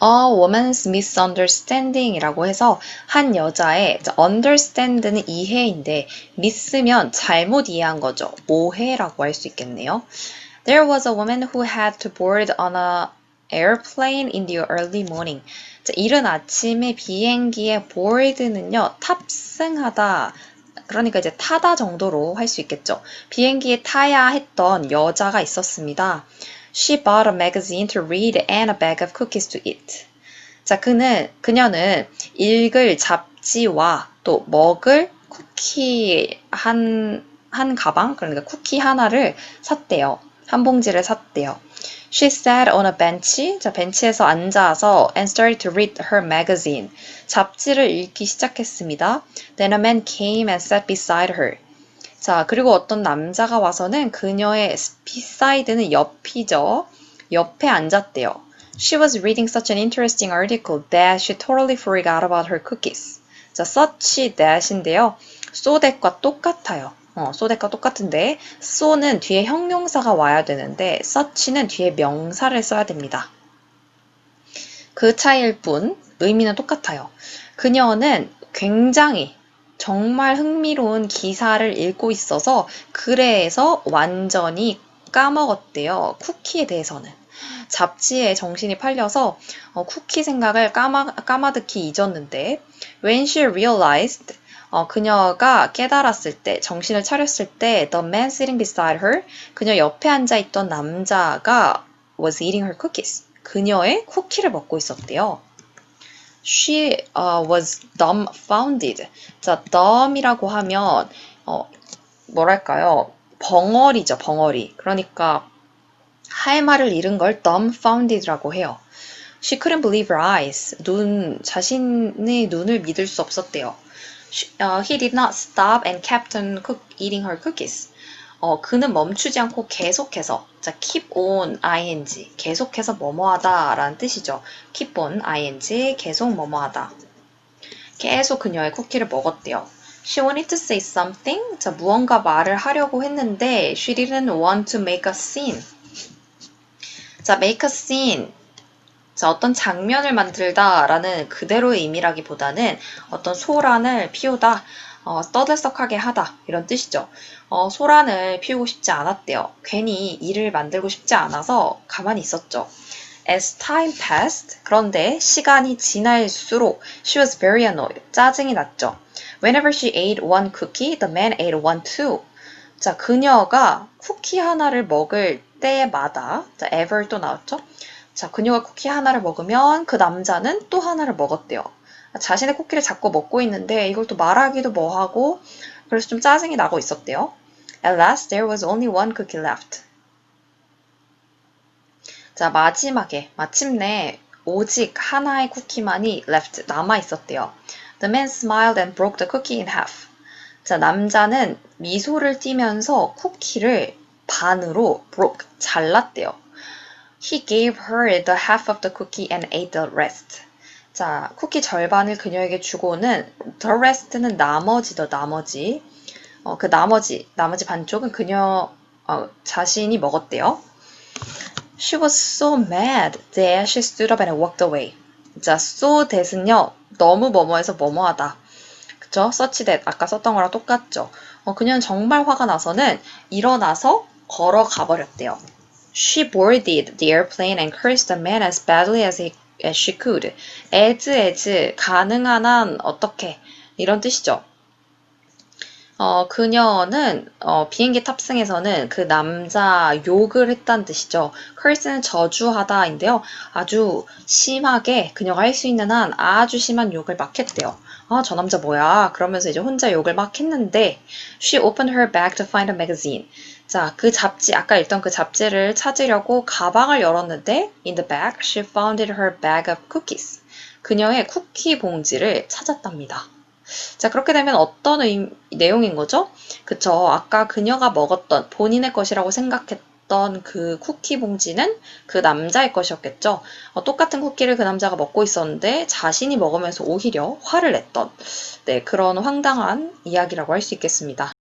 A woman's misunderstanding이라고 해서 한 여자의 understand는 이해인데 miss면 잘못 이해한 거죠. 오해라고 할 수 있겠네요. There was a woman who had to board on a airplane in the early morning. 자, 이른 아침에 비행기에 board는요, 탑승하다. 그러니까 이제 타다 정도로 할 수 있겠죠. 비행기에 타야 했던 여자가 있었습니다. She bought a magazine to read and a bag of cookies to eat. 자, 그는, 그녀는 읽을 잡지와 또 먹을 쿠키 한, 한 가방, 그러니까 쿠키 하나를 샀대요. 한 봉지를 샀대요. She sat on a bench. 자, 벤치에서 앉아서 and started to read her magazine. 잡지를 읽기 시작했습니다. Then a man came and sat beside her. 자, 그리고 어떤 남자가 와서는 그녀의 beside는 옆이죠. 옆에 앉았대요. She was reading such an interesting article that she totally forgot about her cookies. 자, such that인데요. so that과 똑같아요. 어, so that과 똑같은데 so는 뒤에 형용사가 와야 되는데 such는 뒤에 명사를 써야 됩니다. 그 차이일 뿐 의미는 똑같아요. 그녀는 굉장히 정말 흥미로운 기사를 읽고 있어서 그래서 완전히 까먹었대요. 쿠키에 대해서는. 잡지에 정신이 팔려서 어, 쿠키 생각을 까마, 까마득히 잊었는데 when she realized 어, 그녀가 깨달았을 때, 정신을 차렸을 때, the man sitting beside her, 그녀 옆에 앉아있던 남자가 was eating her cookies. 그녀의 쿠키를 먹고 있었대요. She uh, was dumbfounded. 자, dumb이라고 하면 어, 뭐랄까요? 벙어리죠, 벙어리. 그러니까 할 말을 잃은 걸 dumbfounded라고 해요. She couldn't believe her eyes. 눈, 자신의 눈을 믿을 수 없었대요. She, uh, he did not stop and kept on cook, eating her cookies. 어, 그는 멈추지 않고 계속해서, 자, keep on ing, 계속해서 뭐뭐하다 라는 뜻이죠. keep on ing, 계속 뭐뭐하다. 계속 그녀의 쿠키를 먹었대요. She wanted to say something. 자, 무언가 말을 하려고 했는데, she didn't want to make a scene. 자, make a scene. 자, 어떤 장면을 만들다 라는 그대로의 의미라기보다는 어떤 소란을 피우다, 어, 떠들썩하게 하다 이런 뜻이죠. 어, 소란을 피우고 싶지 않았대요. 괜히 일을 만들고 싶지 않아서 가만히 있었죠. As time passed, 그런데 시간이 지날수록 she was very annoyed. 짜증이 났죠. Whenever she ate one cookie, the man ate one too. 자, 그녀가 쿠키 하나를 먹을 때마다, 자, ever 또 나왔죠? 자, 그녀가 쿠키 하나를 먹으면 그 남자는 또 하나를 먹었대요. 자신의 쿠키를 자꾸 먹고 있는데 이걸 또 말하기도 뭐하고 그래서 좀 짜증이 나고 있었대요. At last there was only one cookie left. 자, 마지막에 마침내 오직 하나의 쿠키만이 left 남아 있었대요. The man smiled and broke the cookie in half. 자, 남자는 미소를 띠면서 쿠키를 반으로 broke 잘랐대요. He gave her the half of the cookie and ate the rest. 자, 쿠키 절반을 그녀에게 주고는 the rest는 나머지 더 나머지. 어, 그 나머지, 나머지 반쪽은 그녀 어, 자신이 먹었대요. She was so mad that she stood up and walked away. 자, so that은요, 너무 뭐뭐해서 뭐뭐하다. 그쵸? such that 아까 썼던 거랑 똑같죠. 어, 그녀는 정말 화가 나서는 일어나서 걸어가 버렸대요. She boarded the airplane and cursed the man as badly as, he, as she could. as as 가능한 한 어떻게 이런 뜻이죠. 어, 그녀는 어, 비행기 탑승에서는 그 남자 욕을 했다는 뜻이죠. curse는 저주하다인데요. 아주 심하게 그녀가 할 수 있는 한 아주 심한 욕을 막 했대요. 아, 저 남자 뭐야? 그러면서 이제 혼자 욕을 막 했는데 she opened her bag to find a magazine. 자, 그 잡지, 아까 읽던 그 잡지를 찾으려고 가방을 열었는데 in the bag she found her bag of cookies. 그녀의 쿠키 봉지를 찾았답니다. 자, 그렇게 되면 어떤 의, 내용인 거죠? 그쵸. 아까 그녀가 먹었던 본인의 것이라고 생각했던 그 쿠키 봉지는 그 남자의 것이었겠죠. 어, 똑같은 쿠키를 그 남자가 먹고 있었는데 자신이 먹으면서 오히려 화를 냈던 네, 그런 황당한 이야기라고 할 수 있겠습니다.